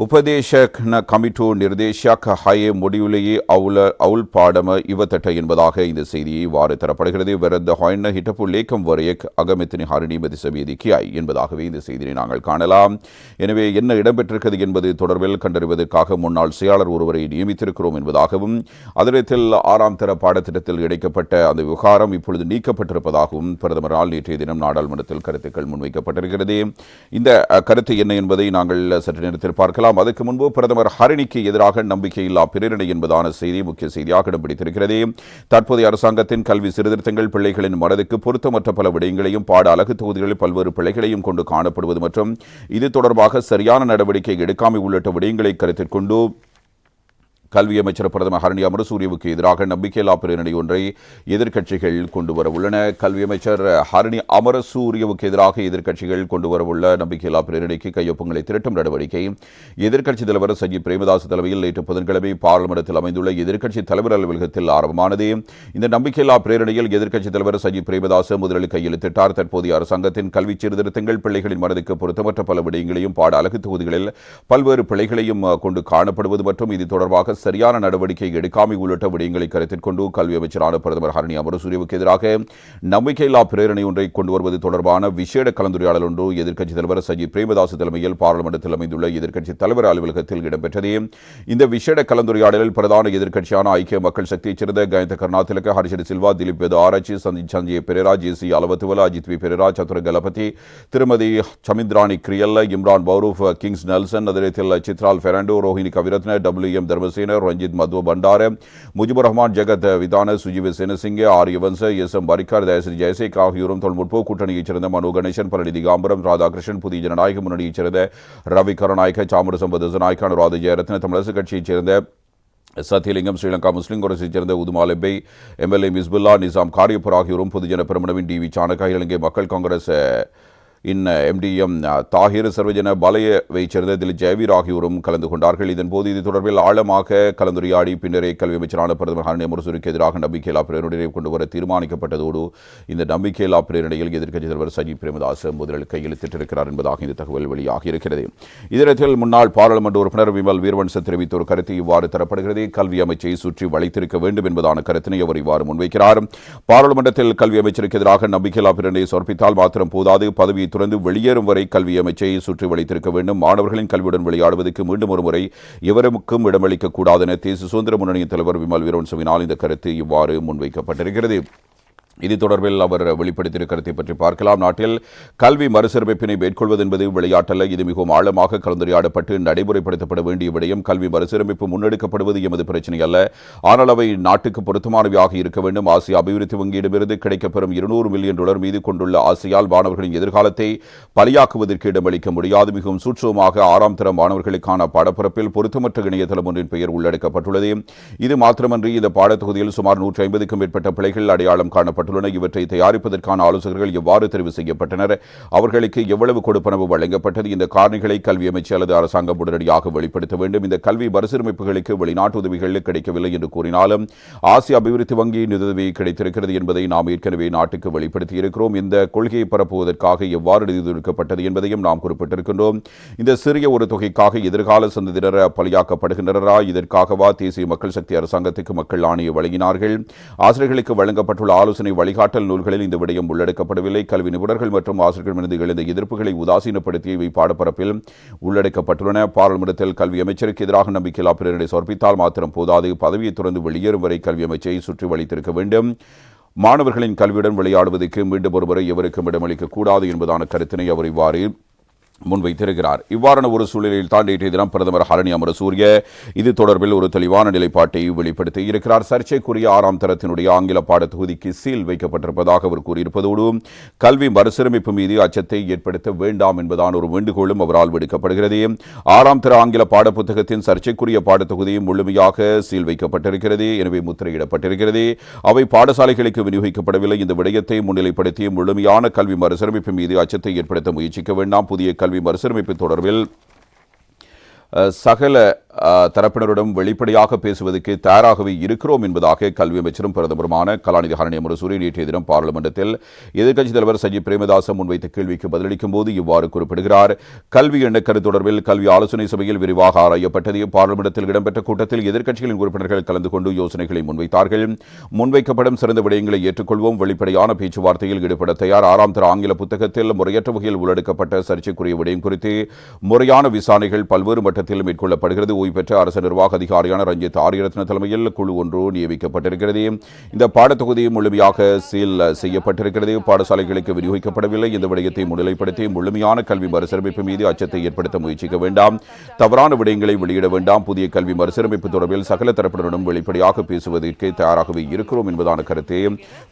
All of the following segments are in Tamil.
ಉಪದೇಶಕ ಕಮಿಟು ನಿರ್ದೇಶಕ ஹயே முடிவுலேயே அவுல அவுல் பாடம இவத்தட்ட என்பதாக இந்த செய்தியை இவ்வாறு தரப்படுகிறது விரத ஹாய்ன ஹிட்டப்பு லேக்கம் வரையக் அகமித்தினி ஹரிணி மதிசவேதி கியாய் என்பதாகவே இந்த செய்தியை நாங்கள் காணலாம் எனவே என்ன இடம்பெற்றிருக்கிறது என்பது தொடர்பில் கண்டறிவதற்காக முன்னாள் செயலாளர் ஒருவரை நியமித்திருக்கிறோம் என்பதாகவும் அதிரத்தில் ஆறாம் தர பாடத்திட்டத்தில் இணைக்கப்பட்ட அந்த விவகாரம் இப்பொழுது நீக்கப்பட்டிருப்பதாகவும் பிரதமரால் நேற்றைய தினம் நாடாளுமன்றத்தில் கருத்துக்கள் முன்வைக்கப்பட்டிருக்கிறது இந்த அஹ், கருத்து என்ன என்பதை நாங்கள் சற்று நேரத்தில் பார்க்கலாம் அதற்கு முன்பு பிரதமர் ஹரிணிக்கு எதிராக நம்பிக்கையில்லா பிரேரணை என்பதான செய்தி முக்கிய செய்தியாக இடம் பிடித்திருக்கிறது. தற்போதைய அரசாங்கத்தின் கல்வி சீர்திருத்தங்கள் பிள்ளைகளின் மனதுக்கு பொருத்தமற்ற பல விடயங்களையும் பாட அழகு தொகுதிகளில் பல்வேறு பிள்ளைகளையும் கொண்டு காணப்படுவது மற்றும் இது தொடர்பாக சரியான நடவடிக்கை எடுக்காமை உள்ளிட்ட விடயங்களை கருத்தில் கொண்டு கல்வி அமைச்சர் பிரதமர் ஹரணி அமரசூரியவுக்கு எதிராக நம்பிக்கையில்லா பிரேரணை ஒன்றை எதிர்க்கட்சிகள் கொண்டு வர உள்ளன. கல்வி அமைச்சர் ஹரணி அமரசூரியவுக்கு எதிராக எதிர்க்கட்சிகள் கொண்டு வரவுள்ள நம்பிக்கையில்லா பிரேரணைக்கு கையொப்பங்களை திரட்டும் நடவடிக்கை எதிர்க்கட்சித் தலைவர் சஜி பிரேமதாஸ் தலைமையில் நேற்று புதன்கிழமை பாராளுமன்றத்தில் அமைந்துள்ள எதிர்க்கட்சித் தலைவர் அலுவலகத்தில் ஆரம்பமானது. இந்த நம்பிக்கையில்லா பிரேரணையில் எதிர்க்கட்சித் தலைவர் சஜி பிரேமதாஸ் முதலில் கையெழுத்திட்டார். தற்போதைய அரசாங்கத்தின் கல்வி சீர்திருத்தங்கள் பிள்ளைகளின் மனதுக்கு பொருத்தமற்ற பல விடயங்களையும் பாட அழகு தொகுதிகளில் பல்வேறு பிள்ளைகளையும் கொண்டு காணப்படுவது மற்றும் இது தொடர்பாக சரியான நடவடிக்கை எடுக்காமை உள்ளிட்ட விடயங்களை கருத்தில் கொண்டு கல்வி அமைச்சரான பிரதமர் ஹரணி அமரசூரியவுக்கு எதிராக நம்பிக்கையில்லா பிரேரணை ஒன்றை கொண்டு வருவது தொடர்பான விசேட கலந்துரையாடல் ஒன்று எதிர்க்கட்சித் தலைவர் சஜித் பிரேமதாஸ் தலைமையில் பாராளுமன்றத்தில் அமைந்துள்ள எதிர்க்கட்சித் தலைவர் அலுவலகத்தில் இடம்பெற்றது. இந்த விசேட கலந்துரையாடலில் பிரதான எதிர்க்கட்சியான ஐக்கிய மக்கள் சக்தியைச் சேர்ந்த கயந்த கருணாதிலக ஹரிஷர் சில்வா திலீப் வேது ஆராய்ச்சி சந்தி சந்திய Perera J C Alawathuwala Ajith V Perera Chathura Kalapathi திருமதி சமிந்திராணி கிரியல்ல இம்ரான் பௌரூப் Kings Nelson அதிரத்தில் Chithral Fernando Rohini Kaviratne W M Dharmasena Ranjith Madduma Bandara Mujibur Rahman Jagath Withana Sujeewa Senasinghe Ariyawansa S M Parikkar Dayasiri Jayasekara ஆகியோரும் தொல் முற்போக்கு கூட்டணியைச் சேர்ந்த மனு கணேசன் பழனி காம்பரம் ராதாகிருஷ்ணன் புதிய ஜனநாயக முன்னணியைச் சேர்ந்த ரவி கருணாயக்க சாமரசம்ப தசநாயக்க அனுராத ஜெயரத்ன தமிழரசு கட்சியைச் சேர்ந்த சத்தியலிங்கம் ஸ்ரீலங்கா முஸ்லிம் குரசைச் சேர்ந்த உதுமாலெப்பை எம்எல்ஏ மிஸ்புல்லா நிசாம் காரியப்பர் ஆகியோரும் பொதுஜன பெருமனவின் டி வி சாணக்கா இலங்கை மக்கள் காங்கிரஸ் இன் M D M Thahir Sarvajana பலயவைச் சேர்ந்த திலீப் ஜெயவீர் ஆகியோரும் கலந்து கொண்டார்கள். இதன்போது இது தொடர்பில் ஆழமாக கலந்துரையாடி பின்னரே கல்வி அமைச்சரான பிரதமர் ஹரணி முரசூருக்கு எதிராக நம்பிக்கையில்லா பிரேரணையை கொண்டு வர தீர்மானிக்கப்பட்டதோடு இந்த நம்பிக்கையில்லா பிரேரணையில் எதிர்க்கட்சி தலைவர் சஜித் பிரேமதாஸ் முதலில் கையெழுத்திட்டிருக்கிறார் என்பதாக இந்த தகவல் வெளியாகி இருக்கிறது இதரத்தில் முன்னாள் பாராளுமன்ற உறுப்பினர் விமல் வீரவன்ச தெரிவித்த ஒரு கருத்து இவ்வாறு தரப்படுகிறது. கல்வி அமைச்சை சுற்றி வளைத்திருக்க வேண்டும் என்பதான கருத்தினை அவர் இவ்வாறு முன்வைக்கிறார். பாராளுமன்றத்தில் கல்வி அமைச்சருக்கு எதிராக நம்பிக்கையில்லா பிரேரணையை சமர்ப்பித்தால் மாத்திரம் போதாது. பதவியை துறந்து வெளியேறும் வரை கல்வி அமைச்சை சுற்றி வளைத்திருக்க வேண்டும். மாணவர்களின் கல்வியுடன் விளையாடுவதற்கு மீண்டும் ஒருமுறை எவருக்கும் இடமளிக்க கூடாது என தேசிய சுதந்திர முன்னணியின் தலைவர் விமல் வீரவன்சவினால் இந்த கருத்து இவ்வாறு முன்வைக்கப்பட்டிருக்கிறது. இது தொடர்பில் அவர் வெளிப்படுத்திய கருத்தை பற்றி பார்க்கலாம். நாட்டில் கல்வி மறுசீரமைப்பினை மேற்கொள்வது என்பது விளையாட்டல்ல. இது மிகவும் ஆழமாக கலந்துரையாடப்பட்டு நடைமுறைப்படுத்தப்பட வேண்டிய விடயம். கல்வி மறுசீரமைப்பு முன்னெடுக்கப்படுவது எமது பிரச்சனை அல்ல. ஆனால் அவை நாட்டுக்கு பொருத்தமானவையாக இருக்க வேண்டும். ஆசிய அபிவிருத்தி வங்கியிடமிருந்து கிடைக்கப்பெறும் இருநூறு மில்லியன் டாலர் மீது கொண்டுள்ள ஆசையால் மாணவர்களின் எதிர்காலத்தை பலியாக்குவதற்கு இடமளிக்க முடியாது. மிகவும் சூட்சமாக ஆறாம் தர மாணவர்களுக்கான படப்பரப்பில் பொருத்தமற்ற இணையதளம் ஒன்றின் பெயர் உள்ளடக்கப்பட்டுள்ளது. இது மாத்திரமன்றி இந்த பாடத்தொகுதியில் சுமார் நூற்றி ஐம்பதுக்கும் மேற்பட்ட பிழைகள் அடையாளம் காணப்பட்டுள்ளன இவற்றை தயாரிப்பதற்கான ஆலோசகர்கள் எவ்வாறு தெரிவு செய்யப்பட்டனர்? அவர்களுக்கு எவ்வளவு கொடுப்பனவு வழங்கப்பட்டது? இந்த காரணிகளை கல்வி அமைச்சு அல்லது அரசாங்கம் உடனடியாக வெளிப்படுத்த வேண்டும். இந்த கல்வி மறுசீரமைப்புகளுக்கு வெளிநாட்டு உதவிகள் கிடைக்கவில்லை என்று கூறினாலும் ஆசிய அபிவிருத்தி வங்கி நிதியுதவி கிடைத்திருக்கிறது என்பதை நாம் ஏற்கனவே நாட்டுக்கு வெளிப்படுத்தியிருக்கிறோம் இந்த கொள்கையை பரப்புவதற்காக எவ்வாறு நிதி ஒதுக்கப்பட்டது என்பதையும் நாம் குறிப்பிட்டிருக்கின்றோம். இந்த சிறிய ஒரு தொகைக்காக எதிர்கால சந்ததியினர் பலியாக்கப்படுகின்றனரா? இதற்காகவா தேசிய மக்கள் சக்தி அரசாங்கத்துக்கு மக்கள் ஆணையை வழங்கினார்கள்? ஆசிரியர்களுக்கு வழங்கப்பட்டுள்ள ஆலோசனை வழிகாட்டல் நூல்களில் இந்த விடயம் உள்ளடக்கப்படவில்லை. கல்வி நிபுணர்கள் மற்றும் ஆசிரியர்களிடமிருந்து எழுந்த எதிர்ப்புகளை உதாசீனப்படுத்தி இவை பாடப்பரப்பில் உள்ளடக்கப்பட்டுள்ளன. பாராளுமன்றத்தில் கல்வி அமைச்சருக்கு எதிராக நம்பிக்கையில்லா பிரேரணை சமர்ப்பித்தால் மாத்திரம் போதாது. பதவியை துறந்து வெளியேறும் வரை கல்வி அமைச்சரை சுற்றி வளைத்திருக்க வேண்டும். மாணவர்களின் கல்வியுடன் விளையாடுவதற்கு மீண்டும் ஒருமுறை எவருக்கும் இடமளிக்க கூடாது என்பதான கருத்தினை அவர் இவ்வாறு முன்வைத்திருக்கிறார். இவ்வாறான ஒரு சூழலில் தான் நேற்றைய தினம் பிரதமர் ஹரணி அமரசூரிய இது தொடர்பில் ஒரு தெளிவான நிலைப்பாட்டை வெளிப்படுத்தி இருக்கிறார். சர்ச்சைக்குரிய ஆறாம் தரத்தினுடைய ஆங்கில பாடத்தொகுதிக்கு சீல் வைக்கப்பட்டிருப்பதாக அவர் கூறியிருப்பதோடு கல்வி மறுசீரமைப்பு மீது அச்சத்தை ஏற்படுத்த வேண்டாம் என்பதான ஒரு வேண்டுகோளும் அவரால் விடுக்கப்படுகிறது. ஆறாம் தர ஆங்கில பாட புத்தகத்தின் சர்ச்சைக்குரிய பாடத்தொகுதி முழுமையாக சீல் வைக்கப்பட்டிருக்கிறது. எனவே முத்திரையிடப்பட்டிருக்கிறது. அவை பாடசாலைகளுக்கு விநியோகிக்கப்படவில்லை. இந்த விடயத்தை முன்னிலைப்படுத்தி முழுமையான கல்வி மறுசீரமைப்பு மீது அச்சத்தை ஏற்படுத்த முயற்சிக்க வேண்டாம். புதிய கல்வி மறுசீரமைப்பு தொடர்பில் அஹ், சகல தரப்பினரிடம் தரப்பினருடன் வெளிப்படையாக பேசுவதற்கு தயாராகவே இருக்கிறோம் என்பதாக கல்வி அமைச்சரும் பிரதமருமான கலாநிதி ஹரணி சூரிய நேற்றைய தினம் பாராளுமன்றத்தில் எதிர்க்கட்சித் தலைவர் சஜித் பிரேமதாச முன்வைத்த கேள்விக்கு பதிலளிக்கும் போது இவ்வாறு குறிப்பிடுகிறார். கல்வி எண்ணக்கரு தொடர்பில் கல்வி ஆலோசனை சபையில் விரிவாக ஆராயப்பட்டது. பாராளுமன்றத்தில் இடம்பெற்ற கூட்டத்தில் எதிர்க்கட்சிகளின் உறுப்பினர்கள் கலந்து கொண்டு யோசனைகளை முன்வைத்தார்கள். முன்வைக்கப்படும் சிறந்த விடயங்களை ஏற்றுக்கொள்வோம். வெளிப்படையான பேச்சுவார்த்தையில் ஈடுபட தயார். ஆறாம் தர ஆங்கில புத்தகத்தில் முறையற்ற வகையில் உள்ளடக்கப்பட்ட சர்ச்சைக்குரிய விடயம் குறித்து முறையான விசாரணைகள் பல்வேறு மட்டத்தில் மேற்கொள்ளப்படுகிறது. ஓய்வு பெற்ற அரசு நிர்வாக அதிகாரியான ரஞ்சித் ஆரியரத்ன தலைமையில் குழு ஒன்று நியமிக்கப்பட்டிருக்கிறது. இந்த பாடத்தொகுதி முழுமையாக சீல் செய்யப்பட்டிருக்கிறது. பாடசாலைகளுக்கு விநியோகிக்கப்படவில்லை. இந்த விடயத்தை முன்னிலைப்படுத்தி முழுமையான கல்வி மறுசீரமைப்பு மீது அச்சத்தை ஏற்படுத்த முயற்சிக்க வேண்டாம். தவறான விடயங்களை வெளியிட வேண்டாம். புதிய கல்வி மறுசீரமைப்பு தொடர்பில் சகல தரப்பினருடன் வெளிப்படையாக பேசுவதற்கு தயாராகவே இருக்கிறோம் என்பதான கருத்து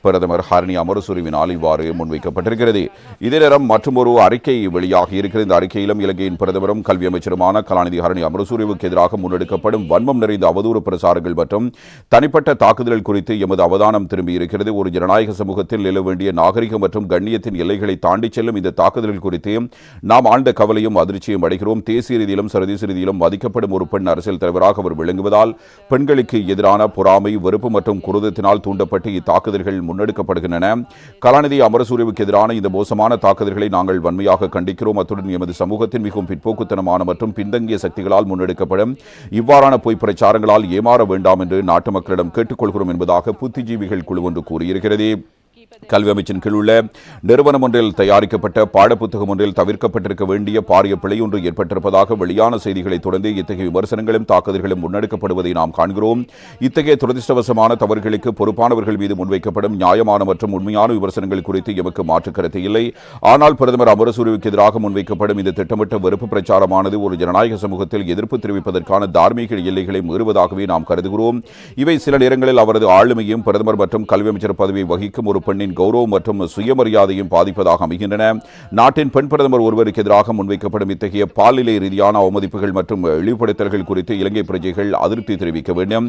பிரதமர் ஹரணி அமரசூரிவினால் இவ்வாறு முன்வைக்கப்பட்டிருக்கிறது. இதே நேரம் மற்றொரு அறிக்கை வெளியாகி இருக்கிறது. இந்த அறிக்கையிலும் இலங்கையின் பிரதமரும் கல்வி அமைச்சருமான கலாநிதி ஹரணி அமரசூரிவுக்கு எதிராக முன்னெடுக்கப்படும் வன்மம் நிறைந்த அவதூறு பிரசாரங்கள் மற்றும் தனிப்பட்ட தாக்குதல்கள் குறித்து எமது அவதானம் திரும்பி இருக்கிறது ஒரு ஜனநாயக சமூகத்தில் நிலவ வேண்டிய நாகரிக மற்றும் கண்ணியத்தின் எல்லைகளை தாண்டிச் செல்லும் இந்த தாக்குதல்கள் குறித்து நாம் ஆழ்ந்த கவலையும் அதிர்ச்சியும் அடைகிறோம். தேசிய ரீதியிலும் சர்வதேச ரீதியிலும் மதிக்கப்படும் ஒரு பெண் அரசியல் தலைவராக அவர் விளங்குவதால் பெண்களுக்கு எதிரான பொறாமை வெறுப்பு மற்றும் குருதத்தினால் தூண்டப்பட்டு இத்தாக்குதல்கள் முன்னெடுக்கப்படுகின்றன. கலாநிதி அமரசூரியவுக்கு எதிரான இந்த மோசமான தாக்குதல்களை நாங்கள் வன்மையாக கண்டிக்கிறோம். அத்துடன் எமது சமூகத்தின் மிகவும் பிற்போக்குத்தனமான மற்றும் பின்தங்கிய சக்திகளால் முன்னெடுக்கப்படும் இவ்வாறான பொய் பிரச்சாரங்களால் ஏமாற வேண்டாம் என்று நாட்டு மக்களிடம் கேட்டுக்கொள்கிறோம் என்பதாக புத்திஜீவிகள் குழு ஒன்று கூறியிருக்கிறது. கல்வி அமைச்சின் கீழ் உள்ள நிறுவனம் ஒன்றில் தயாரிக்கப்பட்ட பாடப்புத்தகம் ஒன்றில் தவிர்க்கப்பட்டிருக்க வேண்டிய பாரிய பிழை ஒன்று ஏற்பட்டிருப்பதாக வெளியான செய்திகளை தொடர்ந்து இத்தகைய விமர்சனங்களும் தாக்குதல்களும் முன்னெடுக்கப்படுவதை நாம் காண்கிறோம். இத்தகைய துரதிருஷ்டவசமான தவறுகளுக்கு பொறுப்பானவர்கள் மீது முன்வைக்கப்படும் நியாயமான மற்றும் உண்மையான விமர்சனங்கள் குறித்து எமக்கு மாற்று கருத்து இல்லை. ஆனால் பிரதமர் அமரசூரிவுக்கு எதிராக முன்வைக்கப்படும் இந்த திட்டமிட்ட வெறுப்பு பிரச்சாரமானது ஒரு ஜனநாயக சமூகத்தில் எதிர்ப்பு தெரிவிப்பதற்கான தார்மீக எல்லைகளை மீறுவதாகவே நாம் கருதுகிறோம். இவை சில நேரங்களில் அவரது ஆளுமையும் பிரதமர் மற்றும் கல்வி அமைச்சர் பதவியை வகிக்கும் ஒரு பெண் பெண்ணின் கௌரவம் மற்றும் சுயமரியாதையும் பாதிப்பதாக அமைகின்றன. நாட்டின் பெண் பிரதமர் ஒருவருக்கு எதிராக முன்வைக்கப்படும் இத்தகைய பாலிலை ரீதியான அவமதிப்புகள் மற்றும் இழிவுபடுத்தல்கள் குறித்து இலங்கை பிரஜைகள் அதிருப்தி தெரிவிக்க வேண்டும்.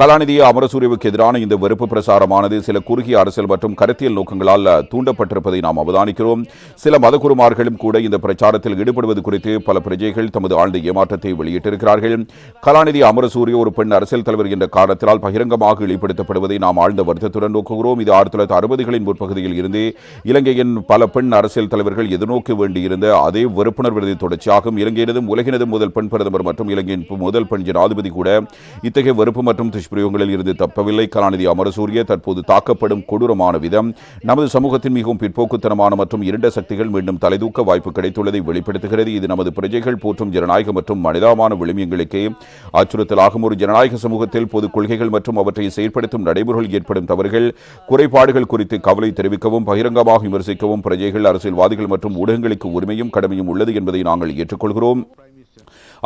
கலாநிதி அமரசூரியவுக்கு எதிரான இந்த வெறுப்பு பிரசாரமானது சில குறுகிய அரசியல் மற்றும் கருத்தியல் நோக்கங்களால் தூண்டப்பட்டிருப்பதை நாம் அவதானிக்கிறோம். சில மதகுருமார்களும் கூட இந்த பிரச்சாரத்தில் ஈடுபடுவது குறித்து பல பிரஜைகள் தமது ஆழ்ந்த ஏமாற்றத்தை வெளியிட்டிருக்கிறார்கள். கலாநிதி அமரசூரிய ஒரு பெண் அரசியல் தலைவர் என்ற காரணத்தினால் பகிரங்கமாக இழிப்படுத்தப்படுவதை நாம் ஆழ்ந்த வருத்தத்துடன் நோக்குகிறோம். இது ஆயிரத்தி தொள்ளாயிரத்தி அறுபதுகளின் முற்பகுதியில் இருந்து இலங்கையின் பல பெண் அரசியல் தலைவர்கள் எதிர்நோக்க வேண்டியிருந்த அதே வெறுப்புணர்வு தொடர்ச்சியாகும். இலங்கையினதும் உலகினதும் முதல் பெண் பிரதமர் மற்றும் இலங்கையின் முதல் பெண் ஜனாதிபதி கூட இத்தகைய வெறுப்பு மற்றும் துஷ்பிரயோகங்களில் இருந்து தப்பவில்லை. கலாநிதி அமரசூரிய தற்போது தாக்கப்படும் கொடூரமான விதம். நமது சமூகத்தின் மிகவும் பிற்போக்குத்தனமான மற்றும் இரண்ட சக்திகள் மீண்டும் தலைதூக்க வாய்ப்பு கிடைத்துள்ளதை வெளிப்படுத்துகிறது. இது நமது பிரஜைகள் போற்றும் ஜனநாயக மற்றும் மனிதாமான விளிமியங்களுக்கு அச்சுறுத்தலாகும். ஒரு ஜனநாயக சமூகத்தில் பொது கொள்கைகள் மற்றும் அவற்றை செயற்படுத்தும் நடைமுறைகள் ஏற்படும் தவறுகள் குறைபாடுகள் குறித்து கவலை தெரிவிக்கவும் பகிரங்கமாக விமர்சிக்கவும் பிரஜைகள் அரசியல்வாதிகள் மற்றும் ஊடகங்களுக்கு உரிமையும் கடமையும் உள்ளது என்பதை நாங்கள் ஏற்றுக்கொள்கிறோம்.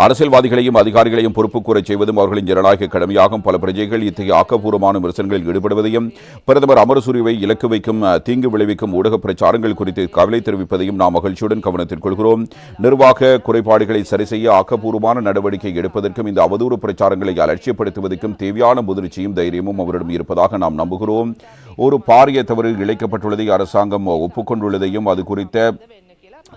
அரசியல்வாதிகளையும் அதிகாரிகளையும் பொறுப்பு கூறச் செய்வதும் அவர்களின் ஜனநாயக கடமையாகும். பல பிரஜைகள் இத்தகைய ஆக்கப்பூர்வமான விமர்சனங்களில் ஈடுபடுவதையும் பிரதமர் அமரசூரிவை இலக்கு வைக்கும் தீங்கு விளைவிக்கும் ஊடக பிரச்சாரங்கள் குறித்து கவலை தெரிவிப்பதையும் நாம் மகிழ்ச்சியுடன் கவனத்தில் கொள்கிறோம். நிர்வாக குறைபாடுகளை சரி செய்ய ஆக்கப்பூர்வமான நடவடிக்கை எடுப்பதற்கும் இந்த அவதூறு பிரச்சாரங்களை அலட்சியப்படுத்துவதற்கும் தேவையான முதிர்ச்சியும் தைரியமும் அவரிடம் இருப்பதாக நாம் நம்புகிறோம். ஒரு பாரிய தவறு இழைக்கப்பட்டுள்ளதை அரசாங்கம் ஒப்புக்கொண்டுள்ளதையும் அது குறித்த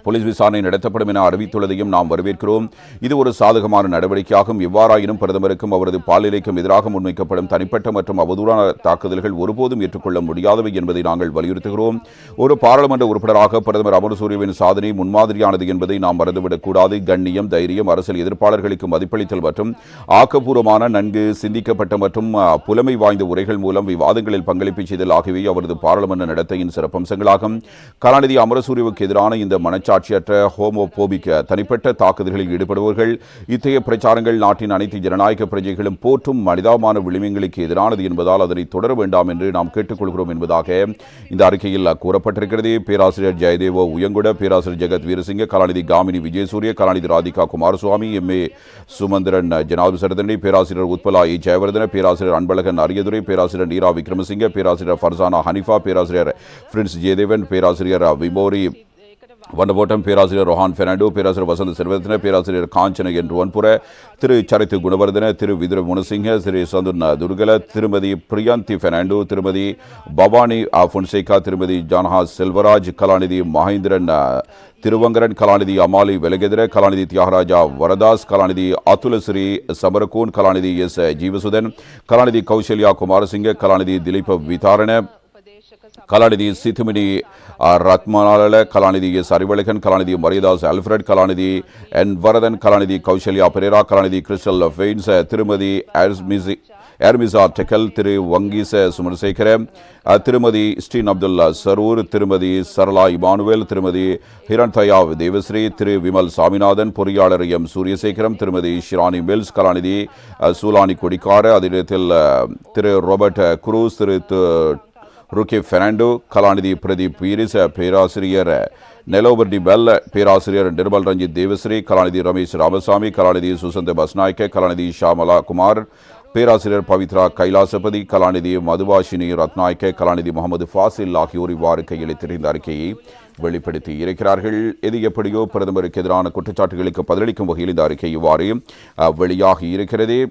போலீஸ் விசாரணை நடத்தப்படும் என அறிவித்துள்ளதையும் நாம் வரவேற்கிறோம். இது ஒரு சாதகமான நடவடிக்கையாகும். எவ்வாறாயினும் பிரதமருக்கும் அவரது பாலிலைக்கும் எதிராக முன்வைக்கப்படும் தனிப்பட்ட மற்றும் அவதூறான தாக்குதல்கள் ஒருபோதும் ஏற்றுக்கொள்ள முடியாதவை என்பதை நாங்கள் வலியுறுத்துகிறோம். ஒரு பாராளுமன்ற உறுப்பினராக பிரதமர் அமரசூரியவின் சாதனை முன்மாதிரியானது என்பதை நாம் மறந்துவிடக்கூடாது கண்ணியம் தைரியம் அரசியல் எதிர்ப்பாளர்களுக்கு மதிப்பளித்தல் மற்றும் ஆக்கப்பூர்வமான நன்கு சிந்திக்கப்பட்ட மற்றும் புலமை வாய்ந்த உரைகள் மூலம் விவாதங்களில் பங்களிப்பு செய்தல் ஆகியவை அவரது பாராளுமன்ற நடத்தையின் சிறப்பம்சங்களாகும். கலாநிதி அமரசூரியவுக்கு எதிரான இந்த மன மனச்சாட்சியற்ற ஹோமோபோபிக் தனிப்பட்ட தாக்குதல்களில் ஈடுபடுபவர்கள் இத்தகைய பிரச்சாரங்கள் நாட்டின் அனைத்து ஜனநாயக பிரஜைகளும் போற்றும் மனிதாமான விளிமங்களுக்கு எதிரானது என்பதால் அதனை தொடர வேண்டாம் என்று நாம் கேட்டுக்கொள்கிறோம் என்பதாக இந்த அறிக்கையில் கூறப்பட்டிருக்கிறது. பேராசிரியர் ஜெயதேவ உயங்குட பேராசிரியர் ஜெகத் வீரசிங்க கலாநிதி காமினி விஜயசூரிய கலாநிதி ராதிகா குமாரசுவாமி எம். ஏ. சுமந்திரன் ஜனாபி சரதனி பேராசிரியர் உத்பலா இ. ஜெயவர்தன பேராசிரியர் அன்பழகன் அரியதுரை பேராசிரியர் நீரா விக்ரமசிங்க பேராசிரியர் ஃபர்சானா ஹனிஃபா பேராசிரியர் பிரின்ஸ் ஜெயதேவன் பேராசிரியர் விமோரி வண்டபோட்டம் பேராசிரியர் ரொஹான் பெர்னாண்டோ பேராசிரியர் வசந்த செல்வத்தின பேராசிரியர் காஞ்சன என்று ஒன்புற திரு சரித்து குணவர்தன திரு விதுர முனசிங்க திரு சந்துர்ன துர்கல திருமதி பிரியாந்தி பெர்னாண்டோ திருமதி பவானி அ. திருமதி ஜானஹா செல்வராஜ் கலாநிதி மகேந்திரன் திருவங்கரன் கலாநிதி அமாலி வெலகெதிர கலாநிதி தியாகராஜா வரதாஸ் கலாநிதி அதுலஸ்ரீ சமரகோன் கலாநிதி எஸ் ஜீவசுதன் கலாநிதி கௌசல்யா குமாரசிங்க கலாநிதி திலீப விதாரண கலாநிதி சித்துமினி ரத்மனால கலாநிதி எஸ். அறிவழகன் கலாநிதி மரியதாஸ் அல்ஃபிரட் கலாநிதி என். வரதன் கலாநிதி கௌசல்யா பெரேரா கலாநிதி கிறிஸ்டல் ஃபெயின்ஸ் திருமதி ஏர்மிசி ஏர்மிசா டெக்கல் திரு. வங்கீச சுமரசேகர திருமதி ஸ்ரீன் அப்துல்லா சரூர் திருமதி சரளா இமானுவேல் திருமதி ஹிரண் தயாவ் தேவஸ்ரீ திரு. விமல் சாமிநாதன் பொறியாளர் எம். சூரியசேகரம் திருமதி ஷிரானி மில்ஸ் கலாநிதி சூலானி கொடிக்கார அதே திரு. ராபர்ட் குரூஸ் திரு. ருக்கி பெர்னாண்டோ கலாநிதி பிரதீப் பீரிச பேராசிரியர் நெலோபர்டி வெல்ல பேராசிரியர் நிர்மல் ரஞ்சித் தேவஸ்ரீ கலாநிதி ரமேஷ் ராமசாமி கலாநிதி சுசந்த பஸ்நாயக்க கலாநிதி ஷாமலா குமார் பேராசிரியர் பவித்ரா கைலாசபதி கலாநிதி மதுவாஷினி ரத்நாயக்க கலாநிதி முகமது ஃபாசில் ஆகியோர் இவ்வாறு கையெழுத்திருந்த அறிக்கையை வெளிப்படுத்தி இருக்கிறார்கள். எது எப்படியோ பிரதமருக்கு எதிரான குற்றச்சாட்டுகளுக்கு பதிலளிக்கும் வகையில் இந்த அறிக்கை இவ்வாறு வெளியாகி இருக்கிறது.